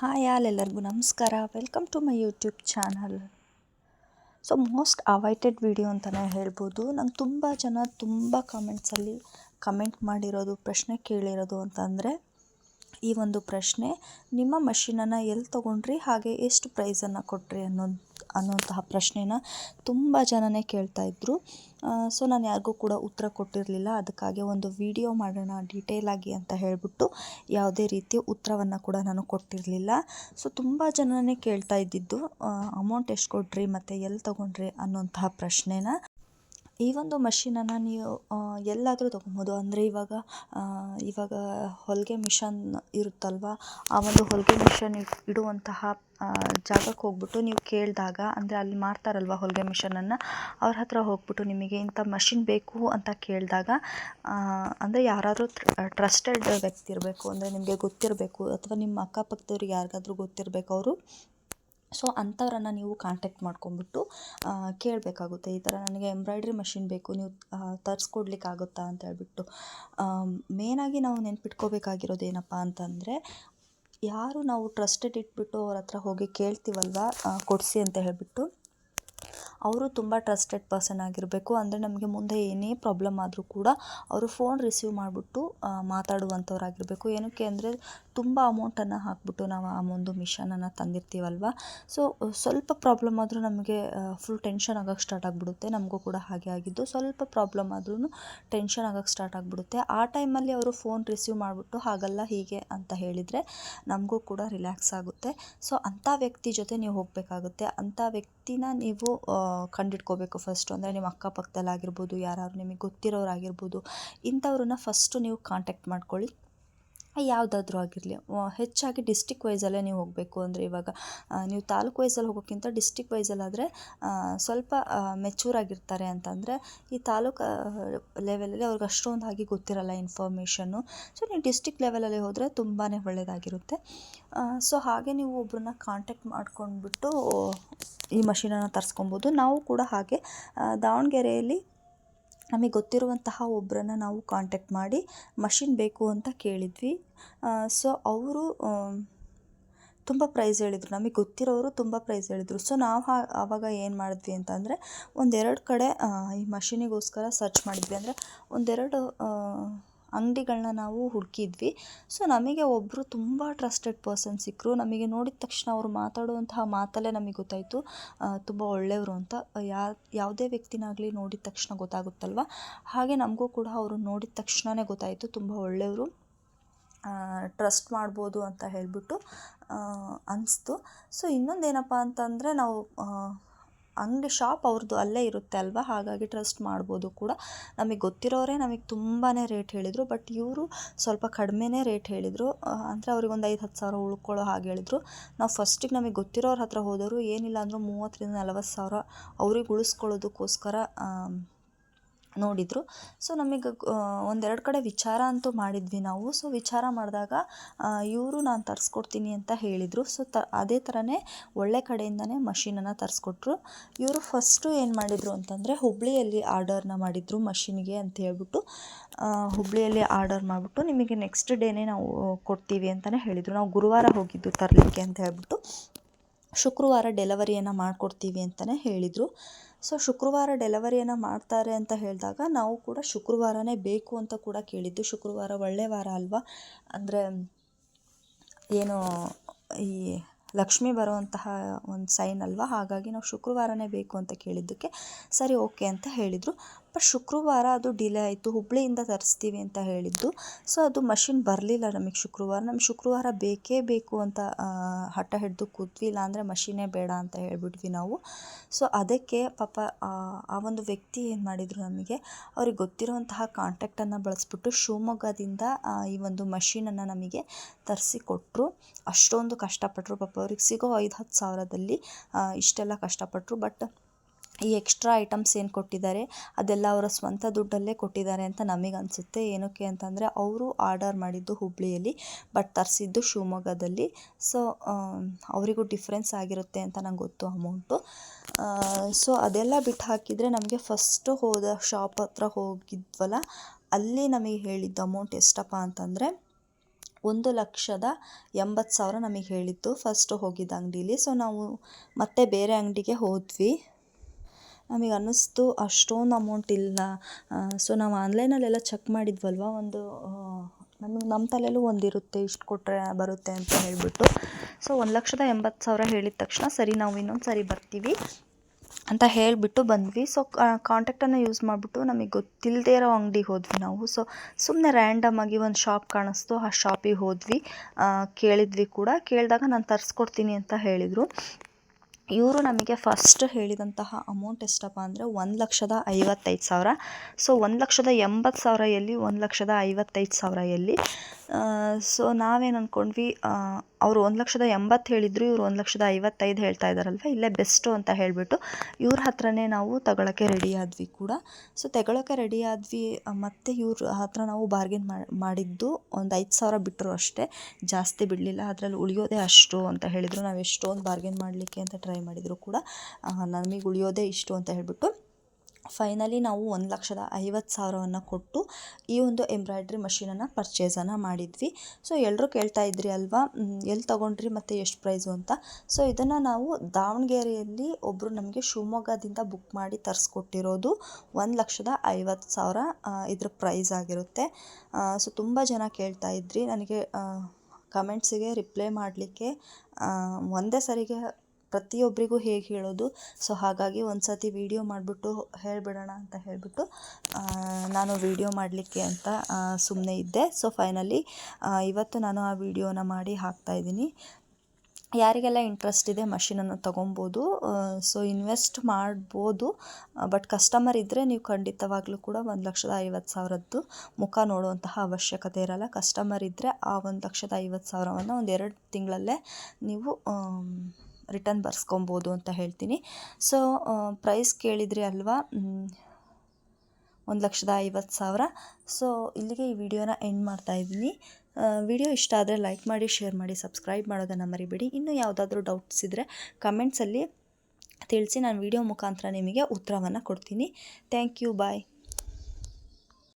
Hi all ಎಲ್ಲರಿಗೂ ನಮಸ್ಕಾರ. Welcome to my YouTube channel so most awaited video ಅಂತಲೇ ಹೇಳ್ಬೋದು. ನಂಗೆ ತುಂಬ ಜನ ತುಂಬ ಕಮೆಂಟ್ಸಲ್ಲಿ ಕಮೆಂಟ್ ಮಾಡಿರೋದು, ಪ್ರಶ್ನೆ ಕೇಳಿರೋದು ಅಂತಂದರೆ, ಈ ಒಂದು ಪ್ರಶ್ನೆ, ನಿಮ್ಮ ಮಷೀನನ್ನು ಎಲ್ಲಿ ತೊಗೊಂಡ್ರಿ? ಹಾಗೆ ಎಷ್ಟು ಪ್ರೈಸನ್ನು ಕೊಟ್ರಿ ಅನ್ನೋ ಅನ್ನೋಂತಹ ಪ್ರಶ್ನೆನ ತುಂಬ ಜನನೇ ಕೇಳ್ತಾ ಇದ್ದರು ಸೊ ನಾನು ಯಾರಿಗೂ ಕೂಡ ಉತ್ತರ ಕೊಟ್ಟಿರಲಿಲ್ಲ. ಅದಕ್ಕಾಗಿ ಒಂದು ವಿಡಿಯೋ ಮಾಡೋಣ ಡೀಟೇಲಾಗಿ ಅಂತ ಹೇಳಿಬಿಟ್ಟು ಯಾವುದೇ ರೀತಿಯ ಉತ್ತರವನ್ನು ಕೂಡ ನಾನು ಕೊಟ್ಟಿರಲಿಲ್ಲ. ಸೊ ತುಂಬ ಜನನೇ ಕೇಳ್ತಾ ಇದ್ದಿದ್ದು ಅಮೌಂಟ್ ಎಷ್ಟು ಕೊಟ್ರಿ ಮತ್ತು ಎಲ್ಲಿ ತೊಗೊಂಡ್ರಿ ಅನ್ನೋಂತಹ ಪ್ರಶ್ನೆನ. ಈ ಒಂದು ಮಷೀನನ್ನು ನೀವು ಎಲ್ಲಾದರೂ ತೊಗೊಬೋದು. ಅಂದರೆ ಇವಾಗ ಇವಾಗ ಹೊಲಿಗೆ ಮಿಷನ್ ಇರುತ್ತಲ್ವಾ? ಆ ಒಂದು ಹೊಲಿಗೆ ಮಿಷನ್ ಇಡುವಂತಹ ಜಾಗಕ್ಕೆ ಹೋಗ್ಬಿಟ್ಟು ನೀವು ಕೇಳಿದಾಗ, ಅಂದರೆ ಅಲ್ಲಿ ಮಾರ್ತಾರಲ್ವ ಹೊಲಿಗೆ ಮಿಷನನ್ನು, ಅವ್ರ ಹತ್ರ ಹೋಗ್ಬಿಟ್ಟು ನಿಮಗೆ ಇಂಥ ಮಷಿನ್ ಬೇಕು ಅಂತ ಕೇಳಿದಾಗ ಅಂದರೆ ಯಾರಾದರೂ ಟ್ರಸ್ಟೆಡ್ ವ್ಯಕ್ತಿ ಇರಬೇಕು, ಅಂದರೆ ನಿಮಗೆ ಗೊತ್ತಿರಬೇಕು, ಅಥವಾ ನಿಮ್ಮ ಅಕ್ಕಪಕ್ಕದವ್ರಿಗೆ ಯಾರಿಗಾದ್ರೂ ಗೊತ್ತಿರಬೇಕು, ಅವರು ಸೊ ಅಂಥವ್ರನ್ನು ನೀವು ಕಾಂಟ್ಯಾಕ್ಟ್ ಮಾಡ್ಕೊಂಬಿಟ್ಟು ಕೇಳಬೇಕಾಗುತ್ತೆ. ಈ ಥರ ನನಗೆ ಎಂಬ್ರಾಯ್ಡ್ರಿ ಮಷಿನ್ ಬೇಕು, ನೀವು ತರಿಸ್ಕೊಡ್ಲಿಕ್ಕಾಗುತ್ತಾ ಅಂತ ಹೇಳ್ಬಿಟ್ಟು. ಮೇನಾಗಿ ನಾವು ನೆನ್ಪಿಟ್ಕೋಬೇಕಾಗಿರೋದು ಏನಪ್ಪ ಅಂತಂದರೆ, ಯಾರು ನಾವು ಟ್ರಸ್ಟೆಡ್ ಇಟ್ಬಿಟ್ಟು ಅವ್ರ ಹತ್ರ ಹೋಗಿ ಕೇಳ್ತೀವಲ್ವ ಕೊಡಿಸಿ ಅಂತ ಹೇಳಿಬಿಟ್ಟು, ಅವರು ತುಂಬ ಟ್ರಸ್ಟೆಡ್ ಪರ್ಸನ್ ಆಗಿರಬೇಕು. ಅಂದರೆ ನಮಗೆ ಮುಂದೆ ಏನೇ ಪ್ರಾಬ್ಲಮ್ ಆದರೂ ಕೂಡ ಅವರು ಫೋನ್ ರಿಸೀವ್ ಮಾಡಿಬಿಟ್ಟು ಮಾತಾಡುವಂಥವ್ರಾಗಿರಬೇಕು. ಏನಕ್ಕೆ ಅಂದರೆ ತುಂಬ ಅಮೌಂಟನ್ನು ಹಾಕ್ಬಿಟ್ಟು ನಾವು ಆ ಒಂದು ಮಿಷನನ್ನು ತಂದಿರ್ತೀವಲ್ವ? ಸೊ ಸ್ವಲ್ಪ ಪ್ರಾಬ್ಲಮ್ ಆದರೂ ನಮಗೆ ಫುಲ್ ಟೆನ್ಷನ್ ಆಗೋಕ್ಕೆ ಸ್ಟಾರ್ಟ್ ಆಗಿಬಿಡುತ್ತೆ. ನಮಗೂ ಕೂಡ ಹಾಗೆ ಆಗಿದ್ದು ಸ್ವಲ್ಪ ಪ್ರಾಬ್ಲಮ್ ಆದ್ರೂ ಟೆನ್ಷನ್ ಆಗೋಕ್ಕೆ ಸ್ಟಾರ್ಟ್ ಆಗಿಬಿಡುತ್ತೆ. ಆ ಟೈಮಲ್ಲಿ ಅವರು ಫೋನ್ ರಿಸೀವ್ ಮಾಡಿಬಿಟ್ಟು ಹಾಗಲ್ಲ ಹೀಗೆ ಅಂತ ಹೇಳಿದರೆ ನಮಗೂ ಕೂಡ ರಿಲ್ಯಾಕ್ಸ್ ಆಗುತ್ತೆ. ಸೊ ಅಂಥ ವ್ಯಕ್ತಿ ಜೊತೆ ನೀವು ಹೋಗಬೇಕಾಗುತ್ತೆ. ಅಂಥ ವ್ಯಕ್ತಿನ ನೀವು ಕಂಡಿಟ್ಕೋಬೇಕು ಫಸ್ಟು ಅಂದರೆ ನಿಮ್ಮ ಅಕ್ಕಪಕ್ಕದಲ್ಲಾಗಿರ್ಬೋದು ಯಾರು ನಿಮಗೆ ಗೊತ್ತಿರೋರಾಗಿರ್ಬೋದು, ಇಂಥವ್ರನ್ನ ಫಸ್ಟು ನೀವು ಕಾಂಟ್ಯಾಕ್ಟ್ ಮಾಡ್ಕೊಳ್ಳಿ. ಯಾವುದಾದ್ರೂ ಆಗಿರಲಿ ಹೆಚ್ಚಾಗಿ ಡಿಸ್ಟಿಕ್ ವೈಸಲ್ಲೇ ನೀವು ಹೋಗಬೇಕು. ಅಂದರೆ ಇವಾಗ ನೀವು ತಾಲೂಕು ವೈಸಲ್ಲಿ ಹೋಗೋಕ್ಕಿಂತ ಡಿಸ್ಟಿಕ್ ವೈಸಲ್ಲಾದರೆ ಸ್ವಲ್ಪ ಮೆಚೂರ್ ಆಗಿರ್ತಾರೆ ಅಂತಂದರೆ, ಈ ತಾಲೂಕು ಲೆವೆಲಲ್ಲಿ ಅವ್ರಿಗೆ ಅಷ್ಟೊಂದು ಆಗಿ ಗೊತ್ತಿರಲ್ಲ ಇನ್ಫಾರ್ಮೇಷನ್ನು ಸೊ ನೀವು ಡಿಸ್ಟಿಕ್ ಲೆವೆಲಲ್ಲಿ ಹೋದರೆ ತುಂಬಾ ಒಳ್ಳೆಯದಾಗಿರುತ್ತೆ ಸೊ ಹಾಗೆ ನೀವು ಒಬ್ಬರನ್ನ ಕಾಂಟ್ಯಾಕ್ಟ್ ಮಾಡ್ಕೊಂಡ್ಬಿಟ್ಟು ಈ ಮಷೀನನ್ನು ತರಿಸ್ಕೊಬೋದು. ನಾವು ಕೂಡ ಹಾಗೆ ದಾವಣಗೆರೆಯಲ್ಲಿ ನಮಗೆ ಗೊತ್ತಿರುವಂತಹ ಒಬ್ಬರನ್ನ ನಾವು ಕಾಂಟ್ಯಾಕ್ಟ್ ಮಾಡಿ ಮಷಿನ್ ಬೇಕು ಅಂತ ಕೇಳಿದ್ವಿ. ಸೊ ಅವರು ತುಂಬ ಪ್ರೈಸ್ ಹೇಳಿದರು. ನಮಗೆ ಗೊತ್ತಿರೋರು ತುಂಬ ಪ್ರೈಸ್ ಹೇಳಿದರು. ಸೊ ನಾವು ಆವಾಗ ಏನು ಮಾಡಿದ್ವಿ ಅಂತಂದರೆ ಒಂದೆರಡು ಕಡೆ ಈ ಮಷಿನಿಗೋಸ್ಕರ ಸರ್ಚ್ ಮಾಡಿದ್ವಿ. ಅಂದರೆ ಒಂದೆರಡು ಅಂಗಡಿಗಳನ್ನ ನಾವು ಹುಡುಕಿದ್ವಿ. ಸೊ ನಮಗೆ ಒಬ್ಬರು ತುಂಬ ಟ್ರಸ್ಟೆಡ್ ಪರ್ಸನ್ ಸಿಕ್ಕರು ನಮಗೆ ನೋಡಿದ ತಕ್ಷಣ ಅವರು ಮಾತಾಡುವಂತಹ ಮಾತಲ್ಲೇ ನಮಗೆ ಗೊತ್ತಾಯಿತು ತುಂಬ ಒಳ್ಳೆಯವರು ಅಂತ. ಯಾ, ಯಾವುದೇ ವ್ಯಕ್ತಿನಾಗಲಿ ನೋಡಿದ ತಕ್ಷಣ ಗೊತ್ತಾಗುತ್ತಲ್ವ? ಹಾಗೆ ನಮಗೂ ಕೂಡ ಅವರು ನೋಡಿದ ತಕ್ಷಣವೇ ಗೊತ್ತಾಯಿತು, ತುಂಬ ಒಳ್ಳೆಯವರು. ಟ್ರಸ್ಟ್ ಮಾಡ್ಬೋದು ಅಂತ ಹೇಳಿಬಿಟ್ಟು ಅನಿಸ್ತು. ಸೊ ಇನ್ನೊಂದೇನಪ್ಪ ಅಂತಂದರೆ ನಾವು ಅಂಗಡಿ ಶಾಪ್ ಅವ್ರದ್ದು ಅಲ್ಲೇ ಇರುತ್ತೆ ಅಲ್ವಾ? ಹಾಗಾಗಿ ಟ್ರಸ್ಟ್ ಮಾಡ್ಬೋದು ಕೂಡ. ನಮಗೆ ಗೊತ್ತಿರೋರೇ ನಮಗೆ ತುಂಬಾ ರೇಟ್ ಹೇಳಿದರು. ಬಟ್ ಇವರು ಸ್ವಲ್ಪ ಕಡಿಮೆನೇ ರೇಟ್ ಹೇಳಿದರು. ಅಂದರೆ ಅವ್ರಿಗೆ ಒಂದು ಐದು, ಹತ್ತು ಸಾವಿರ ಉಳ್ಕೊಳ್ಳೋ ಹಾಗೆ ಹೇಳಿದರು. ನಾವು ಫಸ್ಟಿಗೆ ನಮಗೆ ಗೊತ್ತಿರೋರ ಹತ್ರ ಹೋದವರು ಏನಿಲ್ಲ ಅಂದರೂ ಮೂವತ್ತರಿಂದ ನಲವತ್ತು ಸಾವಿರ ಅವ್ರಿಗೆ ಉಳಿಸ್ಕೊಳ್ಳೋದಕ್ಕೋಸ್ಕರ ನೋಡಿದರು. ಸೊ ನಮಗೆ ಒಂದೆರಡು ಕಡೆ ವಿಚಾರ ಅಂತೂ ಮಾಡಿದ್ವಿ ನಾವು. ಸೊ ವಿಚಾರ ಮಾಡಿದಾಗ ಇವರು ನಾನು ತರಿಸ್ಕೊಡ್ತೀನಿ ಅಂತ ಹೇಳಿದರು. ಸೊ ತ, ಅದೇ ಥರನೇ ಒಳ್ಳೆ ಕಡೆಯಿಂದನೇ ಮಷೀನನ್ನು ತರಿಸ್ಕೊಟ್ರು. ಇವರು ಫಸ್ಟು ಏನು ಮಾಡಿದರು ಅಂತಂದರೆ ಹುಬ್ಬಳ್ಳಿಯಲ್ಲಿ ಆರ್ಡರ್ನ ಮಾಡಿದರು ಮಷೀನಿಗೆ ಅಂತ ಹೇಳ್ಬಿಟ್ಟು ಹುಬ್ಬಳ್ಳಿಯಲ್ಲಿ ಆರ್ಡರ್ ಮಾಡಿಬಿಟ್ಟು ನಿಮಗೆ ನೆಕ್ಸ್ಟ್ ಡೇನೇ ನಾವು ಕೊಡ್ತೀವಿ ಅಂತಲೇ ಹೇಳಿದರು. ನಾವು ಗುರುವಾರ ಹೋಗಿದ್ದು ತರಲಿಕ್ಕೆ ಅಂತ ಹೇಳ್ಬಿಟ್ಟು, ಶುಕ್ರವಾರ ಡೆಲಿವರಿಯನ್ನು ಮಾಡಿಕೊಡ್ತೀವಿ ಅಂತಲೇ ಹೇಳಿದರು. ಸೊ ಶುಕ್ರವಾರ ಡೆಲಿವರಿಯನ್ನು ಮಾಡ್ತಾರೆ ಅಂತ ಹೇಳಿದಾಗ ನಾವು ಕೂಡ ಶುಕ್ರವಾರನೇ ಬೇಕು ಅಂತ ಕೂಡ ಕೇಳಿದ್ದು. ಶುಕ್ರವಾರ ಒಳ್ಳೆಯ ವಾರ ಅಲ್ವಾ? ಅಂದರೆ ಏನು ಈ ಲಕ್ಷ್ಮಿ ಬರುವಂತಹ ಒಂದು ಸೈನ್ ಅಲ್ವಾ? ಹಾಗಾಗಿ ನಾವು ಶುಕ್ರವಾರನೇ ಬೇಕು ಅಂತ ಕೇಳಿದ್ದಕ್ಕೆ ಸರಿ ಓಕೆ ಅಂತ ಹೇಳಿದರು. ಬಟ್ ಶುಕ್ರವಾರ ಅದು ಡಿಲೇ ಆಯಿತು ಹುಬ್ಬಳ್ಳಿಯಿಂದ ತರಿಸ್ತೀವಿ ಅಂತ ಹೇಳಿದ್ದು. ಸೊ ಅದು ಮಷಿನ್ ಬರಲಿಲ್ಲ ನಮಗೆ ಶುಕ್ರವಾರ. ನಮ್ಗೆ ಶುಕ್ರವಾರ ಬೇಕೇ ಬೇಕು ಅಂತ ಹಠ ಹಿಡಿದು ಕೂತ್ವಿ. ಇಲ್ಲಾಂದರೆ ಮಷೀನೇ ಬೇಡ ಅಂತ ಹೇಳಿಬಿಟ್ವಿ ನಾವು. ಸೊ ಅದಕ್ಕೆ ಪಾಪ, ಆ ಒಂದು ವ್ಯಕ್ತಿ ಏನು ಮಾಡಿದರು ನಮಗೆ, ಅವ್ರಿಗೆ ಗೊತ್ತಿರುವಂತಹ ಕಾಂಟ್ಯಾಕ್ಟನ್ನು ಬಳಸ್ಬಿಟ್ಟು ಶಿವಮೊಗ್ಗದಿಂದ ಈ ಒಂದು ಮಷೀನನ್ನು ನಮಗೆ ತರಿಸಿ ಕೊಟ್ಟರು ಅಷ್ಟೊಂದು ಕಷ್ಟಪಟ್ಟರು ಪಾಪ ಅವ್ರಿಗೆ ಸಿಗೋ ಐದು ಹತ್ತು ಸಾವಿರದಲ್ಲಿ ಇಷ್ಟೆಲ್ಲ ಕಷ್ಟಪಟ್ಟರು ಬಟ್ ಈ ಎಕ್ಸ್ಟ್ರಾ ಐಟಮ್ಸ್ ಏನು ಕೊಟ್ಟಿದ್ದಾರೆ, ಅದೆಲ್ಲ ಅವರ ಸ್ವಂತ ದುಡ್ಡಲ್ಲೇ ಕೊಟ್ಟಿದ್ದಾರೆ ಅಂತ ನಮಗೆ ಅನಿಸುತ್ತೆ. ಏನಕ್ಕೆ ಅಂತಂದರೆ, ಅವರು ಆರ್ಡರ್ ಮಾಡಿದ್ದು ಹುಬ್ಬಳ್ಳಿಯಲ್ಲಿ ಬಟ್ ತರಿಸಿದ್ದು ಶಿವಮೊಗ್ಗದಲ್ಲಿ. ಸೊ ಅವರಿಗೂ ಡಿಫ್ರೆನ್ಸ್ ಆಗಿರುತ್ತೆ ಅಂತ ನಂಗೆ ಗೊತ್ತು ಅಮೌಂಟು ಸೊ ಅದೆಲ್ಲ ಬಿಟ್ಟು ಹಾಕಿದರೆ ನಮಗೆ ಫಸ್ಟು ಹೋದ ಶಾಪ್ ಹತ್ರ ಹೋಗಿದ್ವಲ್ಲ, ಅಲ್ಲಿ ನಮಗೆ ಹೇಳಿದ್ದು ಅಮೌಂಟ್ ಎಷ್ಟಪ್ಪ ಅಂತಂದರೆ, ಒಂದು ಲಕ್ಷದ ಎಂಬತ್ತು ಸಾವಿರ ನಮಗೆ ಹೇಳಿತ್ತು ಫಸ್ಟು ಹೋಗಿದ್ದ ಅಂಗಡೀಲಿ. ಸೊ ನಾವು ಮತ್ತೆ ಬೇರೆ ಅಂಗಡಿಗೆ ಹೋದ್ವಿ. ನಮಗೆ ಅನ್ನಿಸ್ತು ಅಷ್ಟೊಂದು ಅಮೌಂಟ್ ಇಲ್ಲ. ಸೊ ನಾವು ಆನ್ಲೈನಲ್ಲೆಲ್ಲ ಚೆಕ್ ಮಾಡಿದ್ವಲ್ವ? ಒಂದು ನಮಗೆ ನಮ್ಮ ತಲೆಯಲ್ಲೂ ಒಂದಿರುತ್ತೆ, ಇಷ್ಟು ಕೊಟ್ಟರೆ ಬರುತ್ತೆ ಅಂತ ಹೇಳಿಬಿಟ್ಟು. ಸೊ ಒಂದು ಲಕ್ಷದ ಎಂಬತ್ತು ಸಾವಿರ ಹೇಳಿದ ತಕ್ಷಣ ಸರಿ, ನಾವು ಇನ್ನೊಂದು ಸರಿ ಬರ್ತೀವಿ ಅಂತ ಹೇಳಿಬಿಟ್ಟು ಬಂದ್ವಿ. ಸೊ ಕಾಂಟ್ಯಾಕ್ಟನ್ನು ಯೂಸ್ ಮಾಡಿಬಿಟ್ಟು ನಮಗೆ ಗೊತ್ತಿಲ್ಲದೆ ಇರೋ ಅಂಗಡಿಗೆ ಹೋದ್ವಿ ನಾವು. ಸೊ ಸುಮ್ಮನೆ ರ್ಯಾಂಡಮ್ ಆಗಿ ಒಂದು ಶಾಪ್ ಕಾಣಿಸ್ತು, ಆ ಶಾಪಿಗೆ ಹೋದ್ವಿ. ಕೇಳಿದ್ವಿ ಕೂಡ. ಕೇಳಿದಾಗ ನಾನು ತರಿಸ್ಕೊಡ್ತೀನಿ ಅಂತ ಹೇಳಿದರು. ಇವರು ನಮಗೆ ಫಸ್ಟ್ ಹೇಳಿದಂತಹ ಅಮೌಂಟ್ ಎಷ್ಟಪ್ಪ ಅಂದರೆ ಒಂದು ಲಕ್ಷದ ಐವತ್ತೈದು ಸಾವಿರ. ಸೊ ಒಂದು ಲಕ್ಷದ ಎಂಬತ್ತು ಸಾವಿರ ಎಲ್ಲಿ, ಒಂದು ಲಕ್ಷದ ಐವತ್ತೈದು ಸಾವಿರ ಎಲ್ಲಿ ಸೊ ನಾವೇನು ಅಂದ್ಕೊಂಡ್ವಿ ಅವರು ಒಂದು ಲಕ್ಷದ ಎಂಬತ್ತು ಹೇಳಿದ್ರು, ಇವರು ಒಂದು ಲಕ್ಷದ ಐವತ್ತೈದು ಹೇಳ್ತಾ ಇದ್ದಾರಲ್ವ ಇಲ್ಲೇ ಬೆಸ್ಟು ಅಂತ ಹೇಳಿಬಿಟ್ಟು ಇವ್ರ ಹತ್ರನೇ ನಾವು ತಗೊಳ್ಳೋಕ್ಕೆ ರೆಡಿ ಆದ್ವಿ ಕೂಡ. ಸೊ ತಗೊಳ್ಳೋಕ್ಕೆ ರೆಡಿ ಆದ್ವಿ ಮತ್ತು ಇವ್ರ ಹತ್ರ ನಾವು ಬಾರ್ಗೇನ್ ಮಾಡಿದ್ದು ಒಂದು ಐದು ಸಾವಿರ ಬಿಟ್ಟರು ಅಷ್ಟೇ. ಜಾಸ್ತಿ ಬಿಡಲಿಲ್ಲ, ಅದರಲ್ಲಿ ಉಳಿಯೋದೇ ಅಷ್ಟು ಅಂತ ಹೇಳಿದರು. ನಾವು ಎಷ್ಟೊಂದು ಬಾರ್ಗೇನ್ ಮಾಡಲಿಕ್ಕೆ ಅಂತ ಟ್ರೈ ಮಾಡಿದರೂ ಕೂಡ. ನಮಗೆ ಉಳಿಯೋದೇ ಇಷ್ಟು ಅಂತ ಹೇಳಿಬಿಟ್ಟು ಫೈನಲಿ ನಾವು ಒಂದು ಲಕ್ಷದ ಐವತ್ತು ಸಾವಿರವನ್ನು ಕೊಟ್ಟು ಈ ಒಂದು ಎಂಬ್ರಾಯ್ಡ್ರಿ ಮಷೀನನ್ನು ಪರ್ಚೇಸನ್ನು ಮಾಡಿದ್ವಿ. ಸೊ ಎಲ್ಲರೂ ಕೇಳ್ತಾ ಇದ್ರಿ ಅಲ್ವಾ? ಎಲ್ಲಿ ತೊಗೊಂಡ್ರಿ ಮತ್ತು ಎಷ್ಟು ಪ್ರೈಸು ಅಂತ? ಸೊ ಇದನ್ನು ನಾವು ದಾವಣಗೆರೆಯಲ್ಲಿ ಒಬ್ಬರು ನಮಗೆ ಶಿವಮೊಗ್ಗದಿಂದ ಬುಕ್ ಮಾಡಿ ತರಿಸ್ಕೊಟ್ಟಿರೋದು ಒಂದು ಲಕ್ಷದ ಐವತ್ತು ಸಾವಿರ ಇದ್ರ ಪ್ರೈಸ್ ಆಗಿರುತ್ತೆ. ಸೊ ತುಂಬ ಜನ ಕೇಳ್ತಾ ಇದ್ರಿ. ನನಗೆ ಕಮೆಂಟ್ಸಿಗೆ ರಿಪ್ಲೈ ಮಾಡಲಿಕ್ಕೆ ಒಂದೇ ಸರಿಗೆ ಪ್ರತಿಯೊಬ್ಬರಿಗೂ ಹೇಗೆ ಹೇಳೋದು. ಸೊ ಹಾಗಾಗಿ ಒಂದು ಸತಿ ವೀಡಿಯೋ ಮಾಡಿಬಿಟ್ಟು ಹೇಳಿಬಿಡೋಣ ಅಂತ ಹೇಳಿಬಿಟ್ಟು ನಾನು ವೀಡಿಯೋ ಮಾಡಲಿಕ್ಕೆ ಅಂತ ಸುಮ್ಮನೆ ಇದ್ದೆ. ಸೊ ಫೈನಲಿ ಇವತ್ತು ನಾನು ಆ ವಿಡಿಯೋನ ಮಾಡಿ ಹಾಕ್ತಾಯಿದ್ದೀನಿ ಯಾರಿಗೆಲ್ಲ ಇಂಟ್ರೆಸ್ಟ್ ಇದೆ ಮಷಿನನ್ನು ತೊಗೊಬೋದು ಸೊ ಇನ್ವೆಸ್ಟ್ ಮಾಡ್ಬೋದು. ಬಟ್ ಕಸ್ಟಮರ್ ಇದ್ದರೆ ನೀವು ಖಂಡಿತವಾಗ್ಲೂ ಕೂಡ ಒಂದು ಲಕ್ಷದ ಐವತ್ತು ಸಾವಿರದ್ದು ಮುಖ ನೋಡುವಂತಹ ಅವಶ್ಯಕತೆ ಇರಲ್ಲ. ಕಸ್ಟಮರ್ ಇದ್ದರೆ ಆ ಒಂದು ಲಕ್ಷದ ಐವತ್ತು ಸಾವಿರವನ್ನು ಒಂದು ಎರಡು ತಿಂಗಳಲ್ಲೇ ನೀವು ರಿಟರ್ನ್ ಬರ್ಸ್ಕೊಬೋದು ಅಂತ ಹೇಳ್ತೀನಿ. ಸೊ ಪ್ರೈಸ್ ಕೇಳಿದ್ರಿ ಅಲ್ವಾ? ಒಂದು ಲಕ್ಷದ ಐವತ್ತು ಸಾವಿರ. ಸೊ ಇಲ್ಲಿಗೆ ಈ ವಿಡಿಯೋನ ಎಂಡ್ ಮಾಡ್ತಾ ಇದ್ದೀನಿ. ವಿಡಿಯೋ ಇಷ್ಟ ಆದರೆ ಲೈಕ್ ಮಾಡಿ ಶೇರ್ ಮಾಡಿ ಸಬ್ಸ್ಕ್ರೈಬ್ ಮಾಡೋದನ್ನು ಮರಿಬೇಡಿ. ಇನ್ನೂ ಯಾವುದಾದ್ರೂ ಡೌಟ್ಸ್ ಇದ್ದರೆ ಕಮೆಂಟ್ಸಲ್ಲಿ ತಿಳಿಸಿ, ನಾನು ವಿಡಿಯೋ ಮುಖಾಂತರ ನಿಮಗೆ ಉತ್ತರವನ್ನು ಕೊಡ್ತೀನಿ. Thank you bye